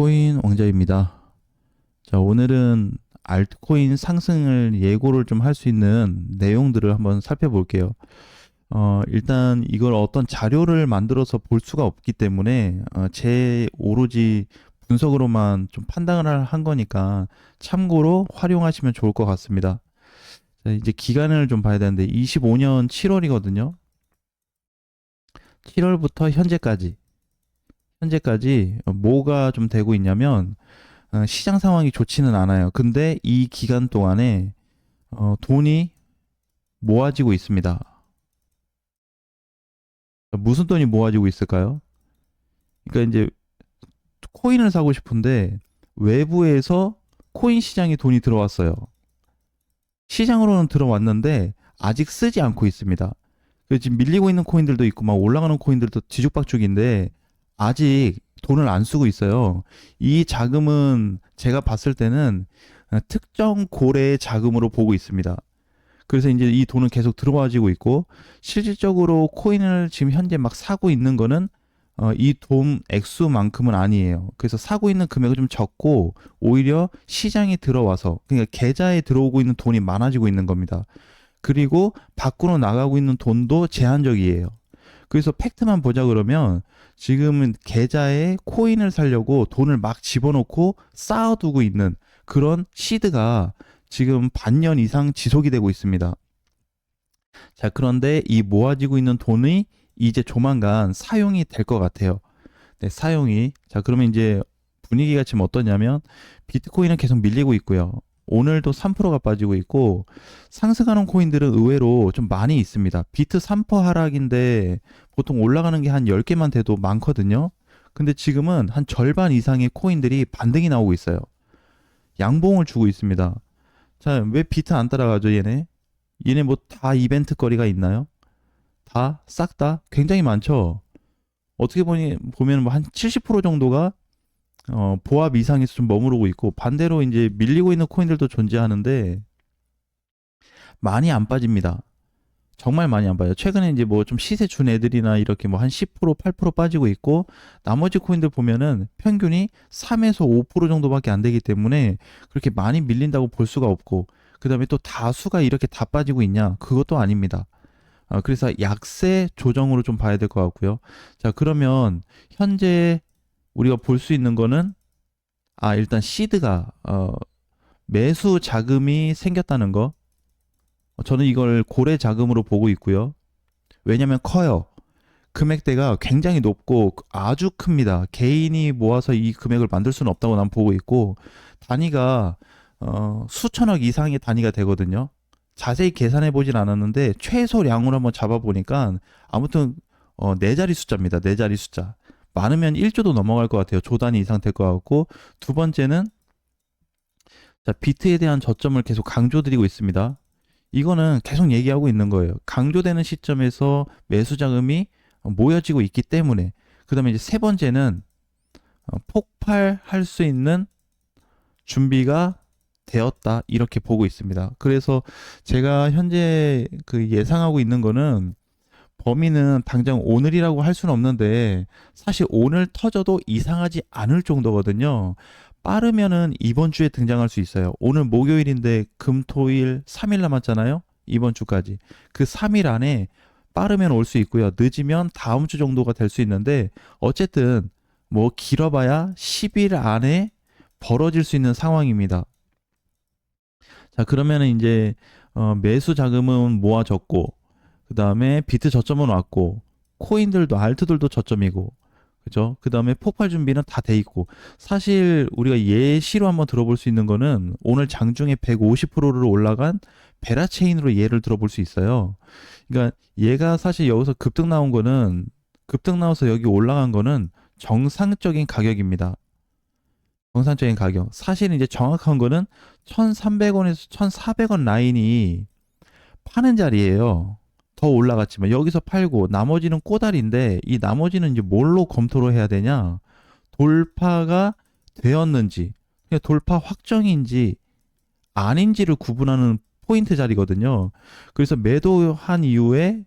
코인 왕자입니다. 자, 오늘은 알트코인 상승을 예고를 좀 할 수 있는 내용들을 한번 살펴볼게요. 어, 일단 이걸 어떤 자료를 만들어서 볼 수가 없기 때문에 어, 제 오로지 분석으로만 좀 판단을 할- 한 거니까 참고로 활용하시면 좋을 것 같습니다. 자, 이제 기간을 좀 봐야 되는데 25년 7월이거든요. 7월부터 현재까지 현재까지 뭐가 좀 되고 있냐면 어, 시장 상황이 좋지는 않아요. 근데 이 기간 동안에 어, 돈이 모아지고 있습니다. 무슨 돈이 모아지고 있을까요? 그러니까 이제 코인을 사고 싶은데 외부에서 코인 시장에 돈이 들어왔어요. 시장으로는 들어왔는데 아직 쓰지 않고 있습니다. 그래서 지금 밀리고 있는 코인들도 있고 막 올라가는 코인들도 뒤죽박죽인데 아직 돈을 안 쓰고 있어요. 이 자금은 제가 봤을 때는 어, 특정 고래의 자금으로 보고 있습니다. 그래서 이제 이 돈은 계속 들어와지고 있고 실질적으로 코인을 지금 현재 막 사고 있는 거는 어, 이 돈 액수만큼은 아니에요. 그래서 사고 있는 금액은 좀 적고 오히려 시장에 들어와서 그러니까 계좌에 들어오고 있는 돈이 많아지고 있는 겁니다. 그리고 밖으로 나가고 있는 돈도 제한적이에요. 그래서 팩트만 보자 그러면 지금은 계좌에 코인을 살려고 돈을 막 집어넣고 쌓아두고 있는 그런 시드가 지금 반년 이상 지속이 되고 있습니다. 자, 그런데 이 모아지고 있는 돈이 이제 조만간 사용이 될 것 같아요. 네, 사용이. 자, 그러면 이제 분위기가 지금 어떠냐면 비트코인은 계속 밀리고 있고요. 오늘도 3%가 빠지고 있고 상승하는 코인들은 의외로 좀 많이 있습니다. 비트 3% 하락인데 보통 올라가는 게 한 10개만 돼도 많거든요. 근데 지금은 한 절반 이상의 코인들이 반등이 나오고 있어요. 양봉을 주고 있습니다. 자, 왜 비트 안 따라가죠, 얘네? 얘네 뭐 다 이벤트 거리가 있나요? 다? 싹 다? 굉장히 많죠? 어떻게 보니, 보면 뭐 한 70% 정도가 어, 보합 이상에서 좀 머무르고 있고, 반대로 이제 밀리고 있는 코인들도 존재하는데, 많이 안 빠집니다. 정말 많이 안 빠져요. 최근에 이제 뭐 좀 시세 준 애들이나 이렇게 뭐 한 10%, 8% 빠지고 있고, 나머지 코인들 보면은 평균이 3에서 5% 정도밖에 안 되기 때문에 그렇게 많이 밀린다고 볼 수가 없고, 그 다음에 또 다수가 이렇게 다 빠지고 있냐? 그것도 아닙니다. 어, 그래서 약세 조정으로 좀 봐야 될 것 같고요. 자, 그러면 현재 우리가 볼 수 있는 거는 아, 일단 시드가 어, 매수 자금이 생겼다는 거. 어, 저는 이걸 고래 자금으로 보고 있고요. 왜냐면 커요. 금액대가 굉장히 높고 아주 큽니다. 개인이 모아서 이 금액을 만들 수는 없다고 난 보고 있고 단위가 어, 수천억 이상의 단위가 되거든요. 자세히 계산해 보진 않았는데 최소량으로 한번 잡아 보니까 아무튼 어, 네 자리 숫자입니다. 네 자리 숫자. 많으면 1조도 넘어갈 것 같아요. 조 단위 이상 될 것 같고 두 번째는 자, 비트에 대한 저점을 계속 강조드리고 있습니다. 이거는 계속 얘기하고 있는 거예요. 강조되는 시점에서 매수 자금이 모여지고 있기 때문에 그다음에 이제 세 번째는 어, 폭발할 수 있는 준비가 되었다 이렇게 보고 있습니다. 그래서 제가 현재 그 예상하고 있는 거는 범위는 당장 오늘이라고 할 수는 없는데 사실 오늘 터져도 이상하지 않을 정도거든요. 빠르면은 이번 주에 등장할 수 있어요. 오늘 목요일인데 금, 토, 일 3일 남았잖아요. 이번 주까지. 그 3일 안에 빠르면 올 수 있고요. 늦으면 다음 주 정도가 될 수 있는데 어쨌든 뭐 길어봐야 10일 안에 벌어질 수 있는 상황입니다. 자, 그러면은 이제 어, 매수 자금은 모아졌고 그 다음에 비트 저점은 왔고 코인들도 알트들도 저점이고 그죠? 그 다음에 폭발 준비는 다 돼 있고 사실 우리가 예시로 한번 들어볼 수 있는 거는 오늘 장중에 150%를 올라간 베라 체인으로 예를 들어볼 수 있어요. 그러니까 얘가 사실 여기서 급등 나온 거는 급등 나와서 여기 올라간 거는 정상적인 가격입니다. 정상적인 가격. 사실 이제 정확한 거는 1,300원에서 1,400원 라인이 파는 자리예요. 더 올라갔지만 여기서 팔고 나머지는 꼬다리인데 이 나머지는 이제 뭘로 검토를 해야 되냐? 돌파가 되었는지, 그냥 돌파 확정인지 아닌지를 구분하는 포인트 자리거든요. 그래서 매도한 이후에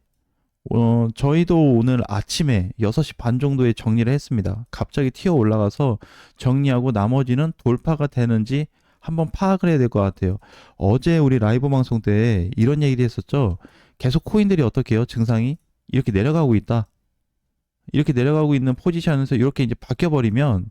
어, 저희도 오늘 아침에 6시 반 정도에 정리를 했습니다. 갑자기 튀어 올라가서 정리하고 나머지는 돌파가 되는지 한번 파악을 해야 될 것 같아요. 어제 우리 라이브 방송 때 이런 얘기를 했었죠. 계속 코인들이 어떻게 해요? 증상이 이렇게 내려가고 있다. 이렇게 내려가고 있는 포지션에서 이렇게 이제 바뀌어버리면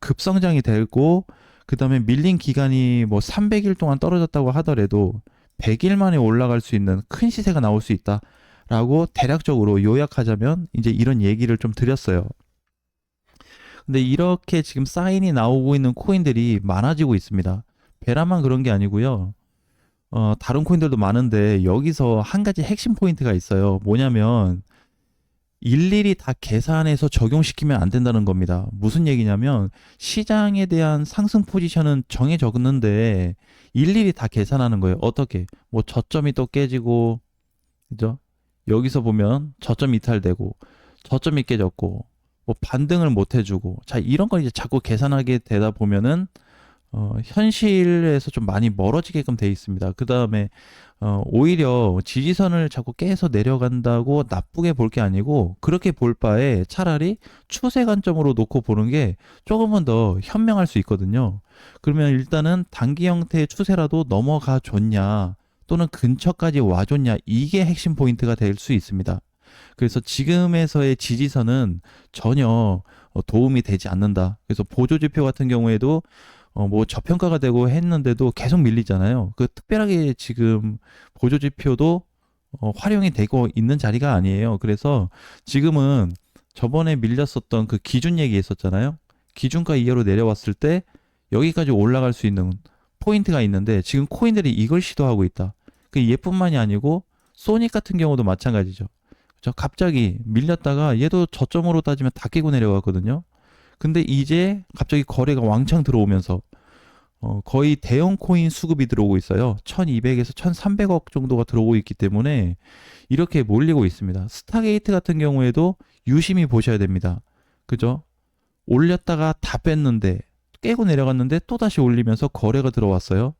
급성장이 되고 그 다음에 밀린 기간이 뭐 300일 동안 떨어졌다고 하더라도 100일 만에 올라갈 수 있는 큰 시세가 나올 수 있다. 라고 대략적으로 요약하자면 이제 이런 얘기를 좀 드렸어요. 근데 이렇게 지금 사인이 나오고 있는 코인들이 많아지고 있습니다. 베라만 그런 게 아니고요. 어, 다른 코인들도 많은데 여기서 한 가지 핵심 포인트가 있어요. 뭐냐면 일일이 다 계산해서 적용시키면 안 된다는 겁니다. 무슨 얘기냐면 시장에 대한 상승 포지션은 정해졌는데 일일이 다 계산하는 거예요. 어떻게? 뭐 저점이 또 깨지고 그죠? 여기서 보면 저점 이탈되고 저점이 깨졌고 뭐 반등을 못 해주고 자 이런 걸 이제 자꾸 계산하게 되다 보면은 어, 현실에서 좀 많이 멀어지게끔 돼 있습니다. 그 다음에 어, 오히려 지지선을 자꾸 깨서 내려간다고 나쁘게 볼 게 아니고 그렇게 볼 바에 차라리 추세 관점으로 놓고 보는 게 조금은 더 현명할 수 있거든요. 그러면 일단은 단기 형태의 추세라도 넘어가 줬냐 또는 근처까지 와줬냐 이게 핵심 포인트가 될 수 있습니다. 그래서 지금에서의 지지선은 전혀 어, 도움이 되지 않는다. 그래서 보조 지표 같은 경우에도 어, 뭐 저평가가 되고 했는데도 계속 밀리잖아요. 그 특별하게 지금 보조 지표도 어, 활용이 되고 있는 자리가 아니에요. 그래서 지금은 저번에 밀렸었던 그 기준 얘기했었잖아요. 기준가 이하로 내려왔을 때 여기까지 올라갈 수 있는 포인트가 있는데 지금 코인들이 이걸 시도하고 있다. 그 얘뿐만이 아니고 소닉 같은 경우도 마찬가지죠. 저 갑자기 밀렸다가 얘도 저점으로 따지면 다 깨고 내려갔거든요. 근데 이제 갑자기 거래가 왕창 들어오면서 어, 거의 대형 코인 수급이 들어오고 있어요. 1200에서 1300억 정도가 들어오고 있기 때문에 이렇게 몰리고 있습니다. 스타게이트 같은 경우에도 유심히 보셔야 됩니다. 그죠? 올렸다가 다 뺐는데 깨고 내려갔는데 또 다시 올리면서 거래가 들어왔어요.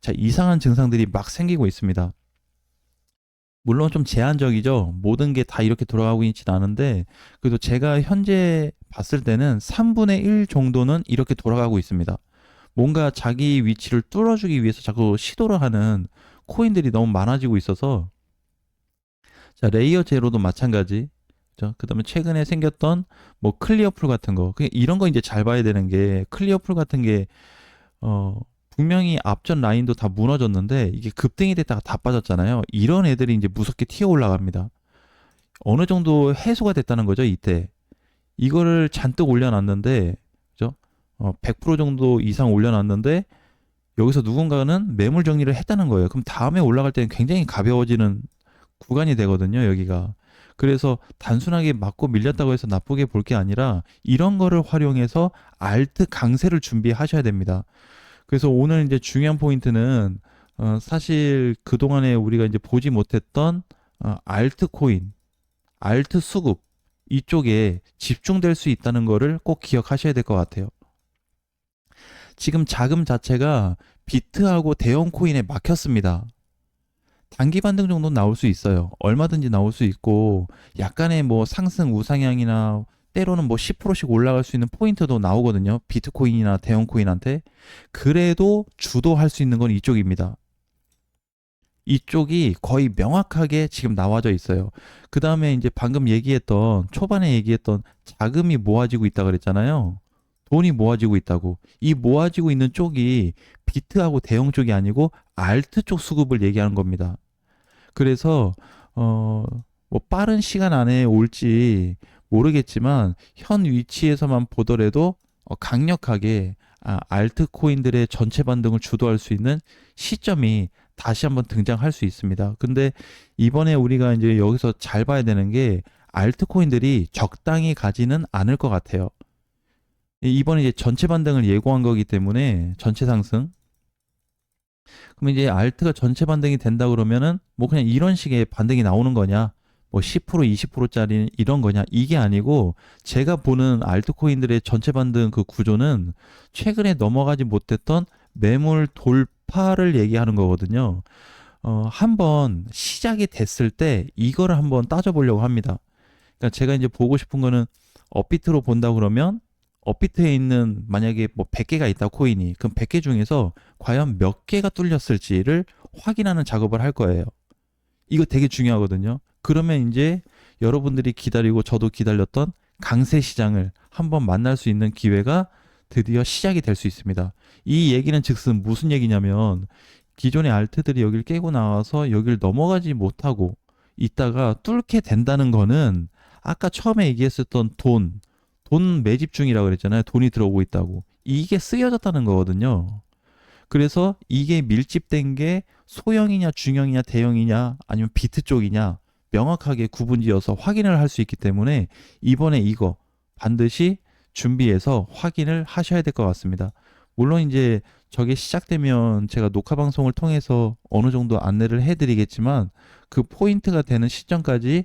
자, 이상한 증상들이 막 생기고 있습니다. 물론 좀 제한적이죠. 모든 게 다 이렇게 돌아가고 있지는 않은데, 그래도 제가 현재 봤을 때는 3분의 1 정도는 이렇게 돌아가고 있습니다. 뭔가 자기 위치를 뚫어주기 위해서 자꾸 시도를 하는 코인들이 너무 많아지고 있어서, 자, 레이어 제로도 마찬가지. 그 다음에 최근에 생겼던 뭐 클리어 풀 같은 거. 이런 거 이제 잘 봐야 되는 게 클리어 풀 같은 게, 어, 분명히 앞전 라인도 다 무너졌는데 이게 급등이 됐다가 다 빠졌잖아요. 이런 애들이 이제 무섭게 튀어 올라갑니다. 어느 정도 해소가 됐다는 거죠, 이때. 이거를 잔뜩 올려놨는데, 그죠? 어, 100% 정도 이상 올려놨는데, 여기서 누군가는 매물 정리를 했다는 거예요. 그럼 다음에 올라갈 때는 굉장히 가벼워지는 구간이 되거든요, 여기가. 그래서 단순하게 맞고 밀렸다고 해서 나쁘게 볼 게 아니라 이런 거를 활용해서 알트 강세를 준비하셔야 됩니다. 그래서 오늘 이제 중요한 포인트는 어, 사실 그동안에 우리가 이제 보지 못했던 어, 알트 코인, 알트 수급 이쪽에 집중될 수 있다는 거를 꼭 기억하셔야 될 것 같아요. 지금 자금 자체가 비트하고 대형 코인에 막혔습니다. 단기 반등 정도 나올 수 있어요. 얼마든지 나올 수 있고 약간의 뭐 상승 우상향이나 때로는 뭐 10%씩 올라갈 수 있는 포인트도 나오거든요. 비트코인이나 대형 코인한테. 그래도 주도할 수 있는 건 이쪽입니다. 이쪽이 거의 명확하게 지금 나와져 있어요. 그 다음에 이제 방금 얘기했던, 초반에 얘기했던 자금이 모아지고 있다 그랬잖아요. 돈이 모아지고 있다고. 이 모아지고 있는 쪽이 비트하고 대형 쪽이 아니고 알트 쪽 수급을 얘기하는 겁니다. 그래서, 어, 뭐 빠른 시간 안에 올지 모르겠지만 현 위치에서만 보더라도 어, 강력하게 아, 알트 코인들의 전체 반등을 주도할 수 있는 시점이 다시 한번 등장할 수 있습니다. 근데 이번에 우리가 이제 여기서 잘 봐야 되는 게 알트코인들이 적당히 가지는 않을 것 같아요. 이번에 이제 전체 반등을 예고한 거기 때문에 전체 상승. 그럼 이제 알트가 전체 반등이 된다 그러면은 뭐 그냥 이런 식의 반등이 나오는 거냐? 뭐 10% 20%짜리 이런 거냐 이게 아니고 제가 보는 알트코인들의 전체 반등 그 구조는 최근에 넘어가지 못했던 매물 돌파 를 얘기하는 거거든요. 어, 한번 시작이 됐을 때 이거를 한번 따져보려고 합니다. 그러니까 제가 이제 보고 싶은 거는 업비트로 본다 그러면 업비트에 있는 만약에 뭐 100개가 있다 코인이 그럼 100개 중에서 과연 몇 개가 뚫렸을지를 확인하는 작업을 할 거예요. 이거 되게 중요하거든요. 그러면 이제 여러분들이 기다리고 저도 기다렸던 강세 시장을 한번 만날 수 있는 기회가 드디어 시작이 될 수 있습니다. 이 얘기는 즉슨 무슨 얘기냐면 기존의 알트들이 여길 깨고 나와서 여길 넘어가지 못하고 있다가 뚫게 된다는 거는 아까 처음에 얘기했었던 돈, 돈 매집 중이라고 그랬잖아요. 돈이 들어오고 있다고. 이게 쓰여졌다는 거거든요. 그래서 이게 밀집된 게 소형이냐 중형이냐 대형이냐 아니면 비트 쪽이냐 명확하게 구분지어서 확인을 할 수 있기 때문에 이번에 이거 반드시 준비해서 확인을 하셔야 될 것 같습니다. 물론 이제 저게 시작되면 제가 녹화 방송을 통해서 어느 정도 안내를 해드리겠지만 그 포인트가 되는 시점까지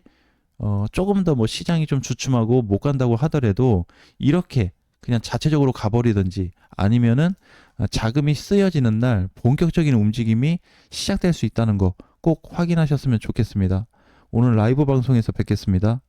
어, 조금 더 뭐 시장이 좀 주춤하고 못 간다고 하더라도 이렇게 그냥 자체적으로 가버리든지 아니면은 아, 자금이 쓰여지는 날 본격적인 움직임이 시작될 수 있다는 거 꼭 확인하셨으면 좋겠습니다. 오늘 라이브 방송에서 뵙겠습니다.